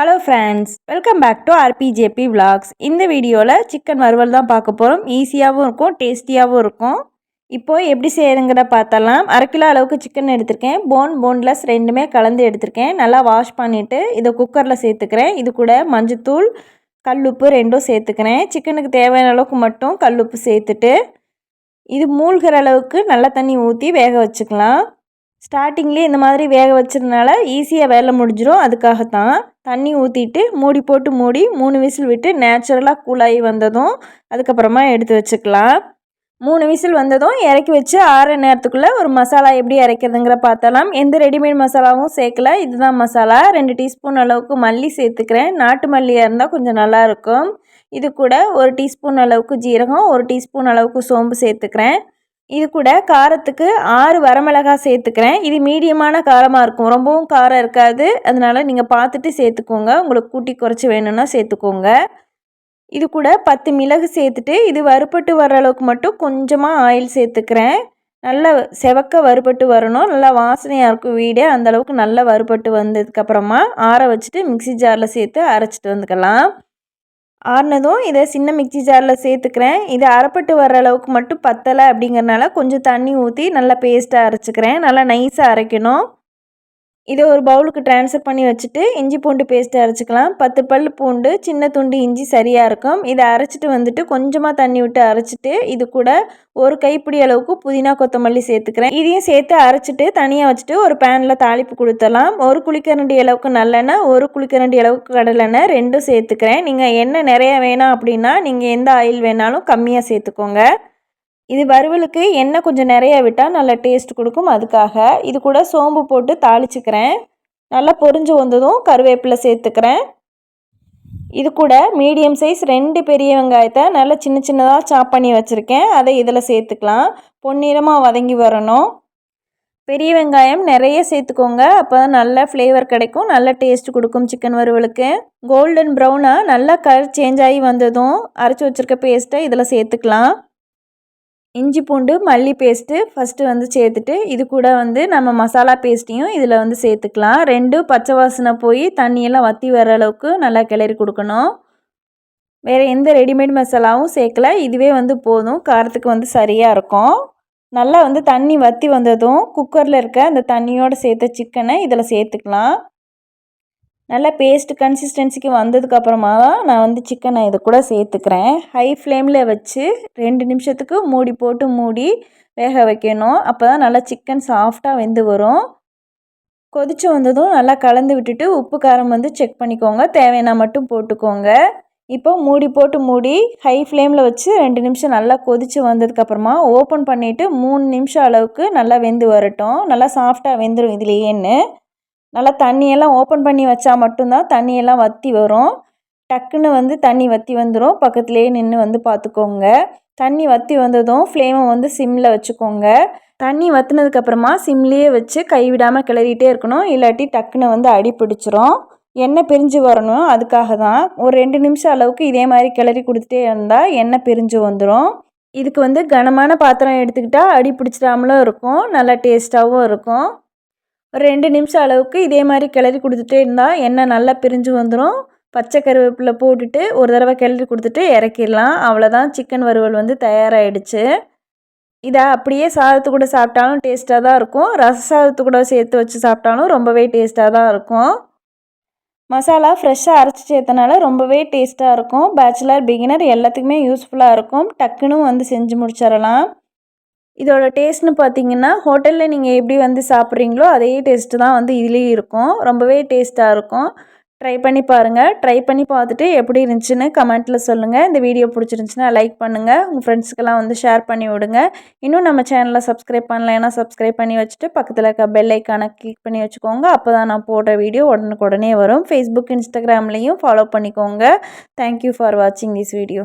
Hello friends welcome back to RBJP vlogs இந்த வீடியோவில் chicken வறுவல் தான் பார்க்க போகிறோம் ஈஸியாகவும் இருக்கும் டேஸ்டியாகவும் இருக்கும். இப்போது எப்படி செய்யறங்கிற பார்த்தலாம் அரை கிலோ அளவுக்கு சிக்கன் எடுத்திருக்கேன். போன் போன்லெஸ் ரெண்டுமே கலந்து எடுத்திருக்கேன். நல்லா வாஷ் பண்ணிவிட்டு இதை குக்கரில் சேர்த்துக்கிறேன். இது கூட மஞ்சத்தூள் கல்லுப்பு ரெண்டும் சேர்த்துக்கிறேன். சிக்கனுக்கு தேவையான அளவுக்கு மட்டும் கல்லுப்பு சேர்த்துட்டு இது மூழ்கிற அளவுக்கு நல்லா தண்ணி ஊற்றி வேக வச்சுக்கலாம். ஸ்டார்டிங்லேயே இந்த மாதிரி வேக வச்சதுனால ஈஸியாக வேலை முடிஞ்சிடும் அதுக்காகத்தான் தண்ணி ஊற்றிட்டு மூடி போட்டு மூடி மூணு விசில் விட்டு நேச்சுரலாக கூலாகி வந்ததும் அதுக்கப்புறமா எடுத்து வச்சுக்கலாம். மூணு விசில் வந்ததும் இறக்கி வச்சு ஆற நேரத்துக்குள்ளே ஒரு மசாலா எப்படி இறக்கிறதுங்கிற பார்த்தலாம் எந்த ரெடிமேட் மசாலாவும் சேர்க்கல. இதுதான் மசாலா. ரெண்டு டீஸ்பூன் அளவுக்கு மல்லி சேர்த்துக்கிறேன். நாட்டு மல்லியாக இருந்தால் கொஞ்சம் நல்லாயிருக்கும் இது கூட ஒரு டீஸ்பூன் அளவுக்கு ஜீரகம் ஒரு டீஸ்பூன் அளவுக்கு சோம்பு சேர்த்துக்கிறேன். இது கூட காரத்துக்கு ஆறு வரமிளகாய் சேர்த்துக்கிறேன். இது மீடியமான காரமாக இருக்கும். ரொம்பவும் காரம் இருக்காது. அதனால் நீங்கள் பார்த்துட்டு சேர்த்துக்கோங்க. உங்களுக்கு கூட்டி குறைச்சி வேணும்னா சேர்த்துக்கோங்க. இது கூட பத்து மிளகு சேர்த்துட்டு இது வறுபட்டு வர அளவுக்கு மட்டும் கொஞ்சமாக ஆயில் சேர்த்துக்கிறேன். நல்லா செவக்க வறுபட்டு வரணும். நல்லா வாசனையாக இருக்கும் வீடே. அந்தளவுக்கு நல்லா வறுபட்டு வந்ததுக்கப்புறமா ஆற வச்சுட்டு மிக்சி ஜாரில் சேர்த்து அரைச்சிட்டு வந்துக்கலாம். ஆறுனதும் இதை சின்ன மிக்சி ஜாரில் சேர்த்துக்கிறேன். இது அரைப்பட்டு வர அளவுக்கு மட்டும் பத்தலை அப்படிங்கிறனால கொஞ்சம் தண்ணி ஊற்றி நல்லா பேஸ்ட்டாக அரைச்சிக்கிறேன். நல்லா நைஸாக அரைக்கணும். இதை ஒரு பவுலுக்கு ட்ரான்ஸ்ஃபர் பண்ணி வச்சுட்டு இஞ்சி பூண்டு பேஸ்ட்டு அரைச்சிக்கலாம். பத்து பல் பூண்டு சின்ன துண்டு இஞ்சி சரியாக இருக்கும். இதை அரைச்சிட்டு வந்துட்டு கொஞ்சமாக தண்ணி விட்டு அரைச்சிட்டு இது கூட ஒரு கைப்பிடி அளவுக்கு புதினா கொத்தமல்லி சேர்த்துக்கிறேன். இதையும் சேர்த்து அரைச்சிட்டு தனியாக வச்சுட்டு ஒரு பேனில் தாளிப்பு கொடுத்துடலாம். ஒரு குளிக்கரண்டி அளவுக்கு நல்லெண்ணெய் ஒரு குளிக்கரண்டி அளவுக்கு கடலெண்ணெய் ரெண்டும் சேர்த்துக்கிறேன். நீங்கள் எண்ணெய் நிறையா வேணாம் அப்படின்னா நீங்கள் எந்த ஆயில் வேணாலும் கம்மியாக சேர்த்துக்கோங்க. இது வறுவலுக்கு எண்ணெய் கொஞ்சம் நிறைய விட்டால் நல்லா டேஸ்ட் கொடுக்கும். அதுக்காக இது கூட சோம்பு போட்டு தாளிச்சுக்கிறேன். நல்லா பொரிஞ்சு வந்ததும் கருவேப்பிலை சேர்த்துக்கிறேன். இது கூட மீடியம் சைஸ் ரெண்டு பெரிய வெங்காயத்தை நல்லா சின்ன சின்னதாக சாப் பண்ணி வச்சுருக்கேன். அதை இதில் சேர்த்துக்கலாம். பொன்னிறமாக வதங்கி வரணும். பெரிய வெங்காயம் நிறைய சேர்த்துக்கோங்க. அப்போ தான் நல்ல ஃப்ளேவர் கிடைக்கும். நல்ல டேஸ்ட் கொடுக்கும் சிக்கன் வறுவலுக்கு. கோல்டன் ப்ரௌனாக நல்லா கலர் சேஞ்ச் ஆகி வந்ததும் அரைச்சி வச்சுருக்க பேஸ்ட்டை இதில் சேர்த்துக்கலாம். இஞ்சி பூண்டு மல்லி பேஸ்ட்டு ஃபஸ்ட்டு வந்து சேர்த்துட்டு இது கூட வந்து நம்ம மசாலா பேஸ்ட்டையும் இதில் வந்து சேர்த்துக்கலாம். ரெண்டும் பச்சை வாசனை போய் தண்ணியெல்லாம் வற்றி வர அளவுக்கு நல்லா கிளறி கொடுக்கணும். வேறு எந்த ரெடிமேட் மசாலாவும் சேர்க்கல. இதுவே வந்து போதும். காரத்துக்கு வந்து சரியாக இருக்கும். நல்லா வந்து தண்ணி வற்றி வந்ததும் குக்கரில் இருக்க அந்த தண்ணியோடு சேர்த்த சிக்கனை இதில் சேர்த்துக்கலாம். நல்லா பேஸ்ட் கன்சிஸ்டன்சிக்கு வந்ததுக்கப்புறமா தான் நான் வந்து சிக்கனை இதை கூட சேர்த்துக்கிறேன். ஹை ஃப்ளேமில் வச்சு ரெண்டு நிமிஷத்துக்கு மூடி போட்டு மூடி வேக வைக்கணும். அப்போ தான் நல்லா சிக்கன் சாஃப்டாக வெந்து வரும். கொதித்து வந்ததும் நல்லா கலந்து விட்டுட்டு உப்பு காரம் வந்து செக் பண்ணிக்கோங்க. தேவையான மட்டும் போட்டுக்கோங்க. இப்போ மூடி போட்டு மூடி ஹை ஃப்ளேமில் வச்சு ரெண்டு நிமிஷம் நல்லா கொதித்து வந்ததுக்கப்புறமா ஓப்பன் பண்ணிவிட்டு மூணு நிமிஷம் அளவுக்கு நல்லா வெந்து வரட்டும். நல்லா சாஃப்டாக வெந்துடும் இதுலேயேன்னு. நல்லா தண்ணியெல்லாம் ஓப்பன் பண்ணி வச்சா மட்டும்தான் தண்ணியெல்லாம் வற்றி வரும். டக்குன்னு வந்து தண்ணி வற்றி வந்துடும் பக்கத்துலேயே நின்று வந்து பார்த்துக்கோங்க தண்ணி வற்றி வந்ததும் ஃப்ளேமை வந்து சிம்மில் வச்சுக்கோங்க. தண்ணி வற்றினதுக்கப்புறமா சிம்லேயே வச்சு கைவிடாமல் கிளறிட்டே இருக்கணும். இல்லாட்டி டக்குன்னு வந்து அடி பிடிச்சிரும். எண்ணெய் பிரிஞ்சு வரணும். அதுக்காக தான் ஒரு ரெண்டு நிமிஷம் அளவுக்கு இதே மாதிரி கிளறி கொடுத்துட்டே இருந்தால் எண்ணெய் பிரிஞ்சு வந்துடும் இதுக்கு வந்து கனமான பாத்திரம் எடுத்துக்கிட்டால் அடி பிடிச்சிடாமலும் இருக்கும். நல்லா டேஸ்ட்டாகவும் இருக்கும். ஒரு ரெண்டு நிமிஷம் அளவுக்கு இதே மாதிரி கிளறி கொடுத்துட்டே இருந்தால் எண்ணெய் நல்லா பிரிஞ்சு வந்துடும் பச்சை கருவேப்பிலை போட்டுட்டு ஒரு தடவை கிளறி கொடுத்துட்டு இறக்கிடலாம். அவ்வளோதான் சிக்கன் வறுவல் வந்து தயாராகிடுச்சு இதை அப்படியே சாதத்து கூட சாப்பிட்டாலும் டேஸ்ட்டாக தான் இருக்கும். ரச சாதத்து கூட சேர்த்து வச்சு சாப்பிட்டாலும் ரொம்பவே டேஸ்ட்டாக தான் இருக்கும். மசாலா ஃப்ரெஷ்ஷாக அரைச்சி சேர்த்தனால ரொம்பவே டேஸ்ட்டாக இருக்கும். பேச்சுலர் பிகினர் எல்லாத்துக்குமே யூஸ்ஃபுல்லாக இருக்கும். டக்குன்னு வந்து செஞ்சு முடிச்சிடலாம். இதோட டேஸ்ட்னு பார்த்தீங்கன்னா ஹோட்டலில் நீங்கள் எப்படி வந்து சாப்பிட்றீங்களோ அதே டேஸ்ட்டு தான் வந்து இதுலேயும் இருக்கும். ரொம்பவே டேஸ்ட்டாக இருக்கும். ட்ரை பண்ணி பாருங்கள் ட்ரை பண்ணி பார்த்துட்டு எப்படி இருந்துச்சுன்னு கமெண்ட்டில் சொல்லுங்கள் இந்த வீடியோ பிடிச்சிருந்துச்சின்னா லைக் பண்ணுங்கள் உங்கள் ஃப்ரெண்ட்ஸுக்கெல்லாம் வந்து ஷேர் பண்ணி விடுங்க. இன்னும் நம்ம சேனலை சப்ஸ்கிரைப் பண்ணலைன்னா சப்ஸ்கிரைப் பண்ணி வச்சுட்டு பக்கத்தில் இருக்க பெல் ஐக்கானை கிளிக் பண்ணி வச்சுக்கோங்க. அப்போ தான் நான் போடுற வீடியோ உடனுக்குடனே வரும். ஃபேஸ்புக் இன்ஸ்டாகிராம்லேயும் ஃபாலோ பண்ணிக்கோங்க. தேங்க்யூ ஃபார் வாட்சிங் திஸ் வீடியோ